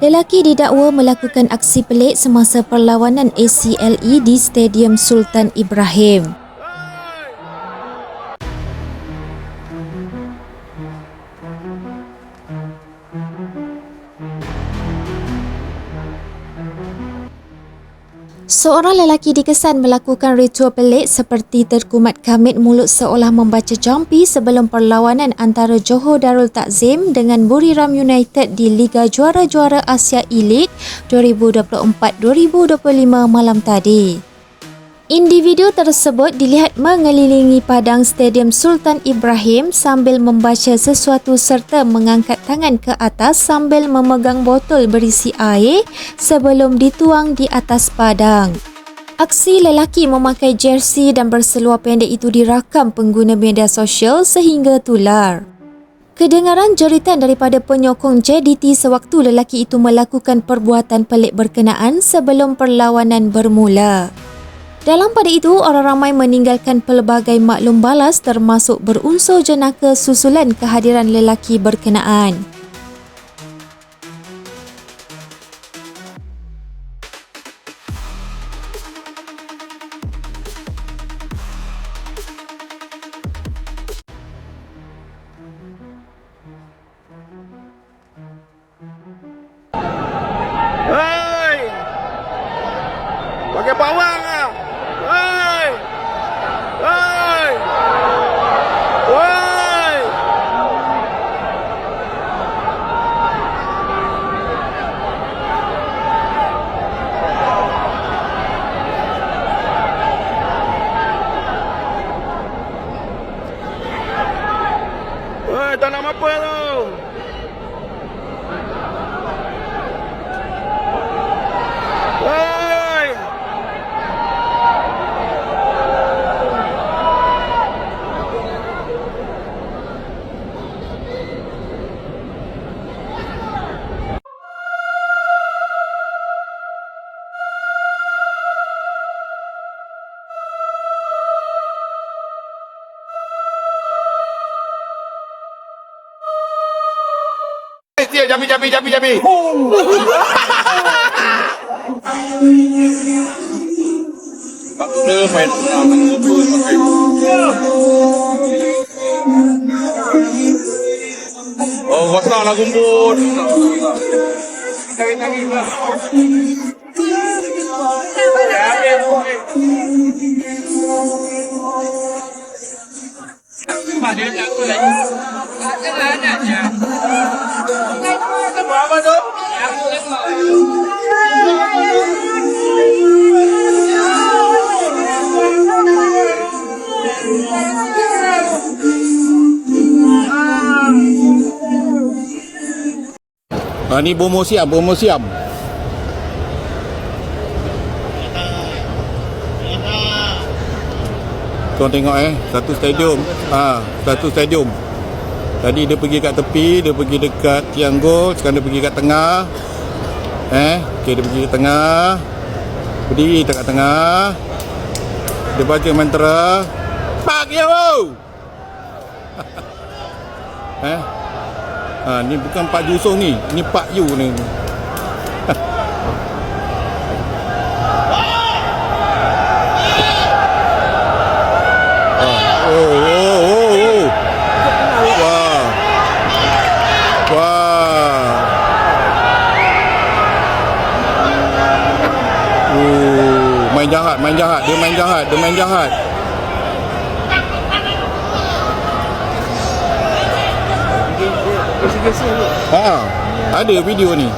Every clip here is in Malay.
Lelaki didakwa melakukan aksi pelik semasa perlawanan ACLE di Stadium Sultan Ibrahim. Seorang lelaki dikesan melakukan ritual pelik seperti terkumat kamit mulut seolah membaca jampi sebelum perlawanan antara Johor Darul Takzim dengan Buriram United di Liga Juara-Juara Asia Elite 2024-2025 malam tadi. Individu tersebut dilihat mengelilingi padang Stadium Sultan Ibrahim sambil membaca sesuatu serta mengangkat tangan ke atas sambil memegang botol berisi air sebelum dituang di atas padang. Aksi lelaki memakai jersey dan berseluar pendek itu dirakam pengguna media sosial sehingga tular. Kedengaran jeritan daripada penyokong JDT sewaktu lelaki itu melakukan perbuatan pelik berkenaan sebelum perlawanan bermula. Dalam pada itu, orang ramai meninggalkan pelbagai maklum balas termasuk berunsur jenaka susulan kehadiran lelaki berkenaan. Hei! Pakai bawang Palma, povo! দিয়ে যাবি যাবি যাবি যাবি Oh, what's that? Aku kumpul. Padahal aku lagi. Ada ada aja. Ha, ni bomo siam, bomo siam. Tuan tengok eh, satu stadium. Ha, satu stadium. Tadi dia pergi kat tepi, dia pergi dekat tiang gol, sekarang dia pergi kat tengah. Eh, okey dia pergi kat tengah. Berdiri dekat tengah. Dia baca mantra. Pak ya wow. eh, Ha, ni bukan Pak Jusung ni. Ni Pak Yu ni. Ah, oh, oh. Oh, main jahat, main jahat. Dia main jahat, dia main jahat. Ha, ada video ni.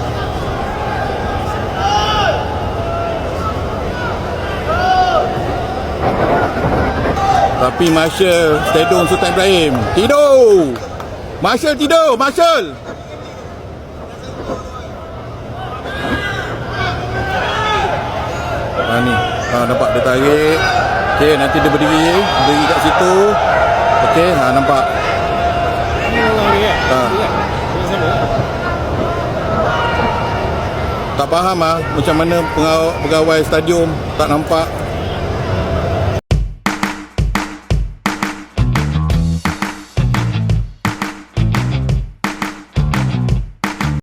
Tapi Marshall Stadium Sultan Ibrahim Tidur. Marshall tidur Marshall. Ha ni. Ha, Nampak dia tarik. Okey nanti dia berdiri. Berdiri kat situ. Okey ha nampak. Ha. Tak faham ah macam mana pegawai, pegawai stadium tak nampak